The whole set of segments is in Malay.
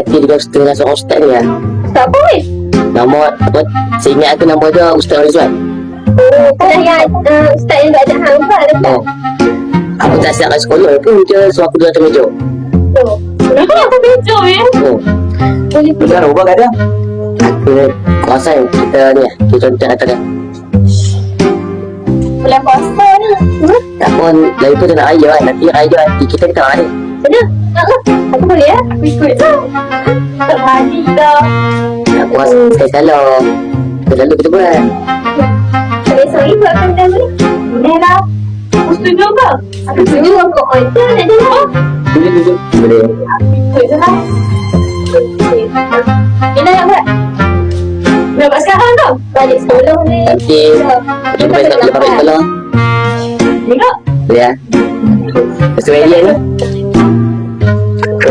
hati dengan setengah seorang ustaz ni lah. Tak apa weh. Nama apa? Saya ingat aku nama dia Ustaz Rizwan. Oh, pernah yang uh, ustaz yang tak ada hang tak? Oh. Aku tak siap kat sekolah pun dia suruh aku atas meja. Oh. Kenapa aku bejo weh? Oh. Boleh Bukan ubah kat dia. Aku kawasan kita ni lah. Kita contoh kata dia. Bulan puasa ni. Hmm? Tak pun pun dia nak raya kan. Nanti raya nanti kita kita ada. Ada? Tak lah. Aku boleh ya? Aku ikut. Tak mandi dah. Nak puas sekali kalau. Kita lalu kita buat. Boleh sorry buatkan benda ni? Boleh lah. Aku setuju ke? Aku setuju aku on je nak apa? Boleh duduk. Boleh. Ikut je lah. Ina nak buat? Buat sekarang tau? Balik sekolah ni. Nanti kita tak lepas balik sekolah. Tengok. Boleh lah. Lepas tu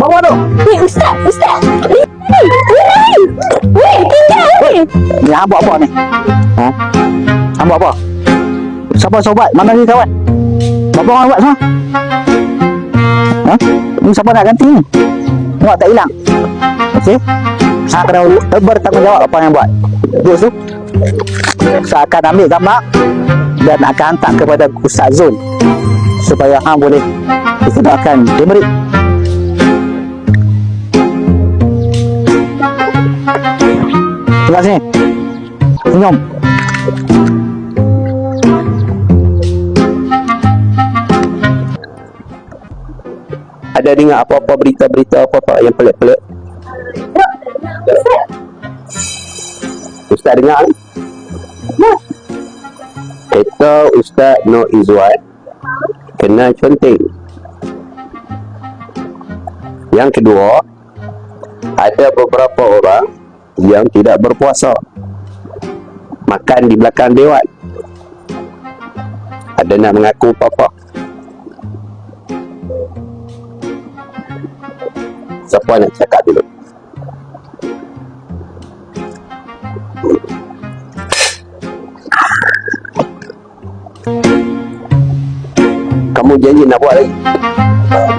Bawa tu Eh ustaz Ustaz Ni hang buat apa ni? Ha? Hang buat apa? Siapa sobat? Mana ni kawan? Berapa orang buat semua? Ha? Ni siapa nak ganti ni? Tengok tak hilang. Okey. Hang kena bertanggungjawab apa yang buat. Duduk tu. Saya akan ambil gambar dan akan hantar kepada Ustaz Zul supaya hang boleh dikenakan demerit. Tengok sini. Senyum. Ada dengar apa-apa berita-berita apa-apa yang pelik-pelik? Ustaz dengar ni? Kata Ustaz Nur Izzuan kena conteng. Yang kedua, ada beberapa orang yang tidak berpuasa. Makan di belakang dewan. Ada nak mengaku apa-apa. Siapa nak cakap dulu? Kamu janji nak buat lagi?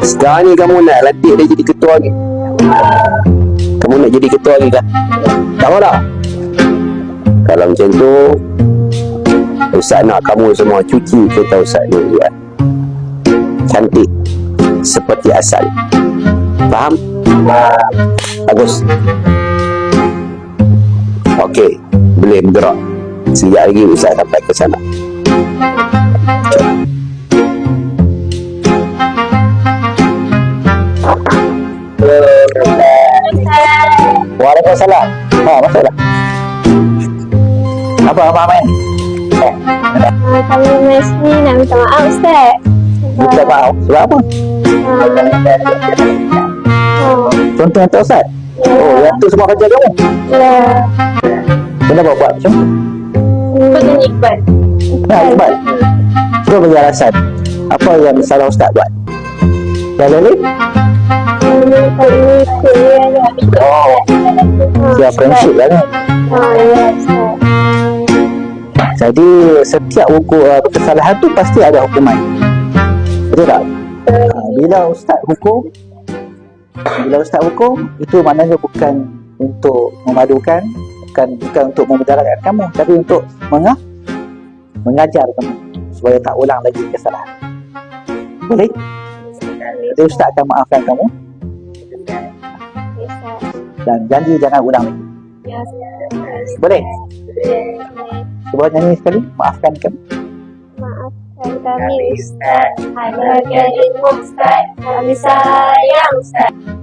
Sekarang ni kamu nak latih dia jadi ketua lagi? Kamu nak jadi ketua lagi kah? Tak mau tak? Kalau macam tu Ustaz nak kamu semua cuci kereta Ustaz ni buat Cantik. Seperti asal. Faham? Bagus. Okey. Boleh bergerak. Sekejap lagi Ustaz sampai ke sana Waalaikumsalam. Ha, masuklah. Apa apa? Eh, Ah, Kami mes ni nak minta maaf, Ustaz. minta maaf. Sebab apa? Oh, Contoh yang tak Ustaz. Oh, yang tu semua kerja kamu. ya. Kenapa buat macam tu? Betul Iqbal. Nah, sebab. Cuba bagi alasan. Apa yang salah Ustaz buat? Dah lalu? Ini kali dia friendship lah kan? Ah. Jadi, setiap hukum, uh, kesalahan tu pasti ada hukuman. Betul tak? Ha, bila Ustaz hukum, bila Ustaz hukum, itu maknanya bukan untuk memadukan, bukan bukan untuk memudaratkan kamu, tapi untuk menga mengajar kamu supaya tak ulang lagi kesalahan. Boleh? Jadi Ustaz akan maafkan kamu. Dan janji jangan ulang lagi. Boleh? Cuba nyanyi sekali. Maafkan kami. Maafkan kami Ustaz Hanya ilmu Ustaz Kami sayang Ustaz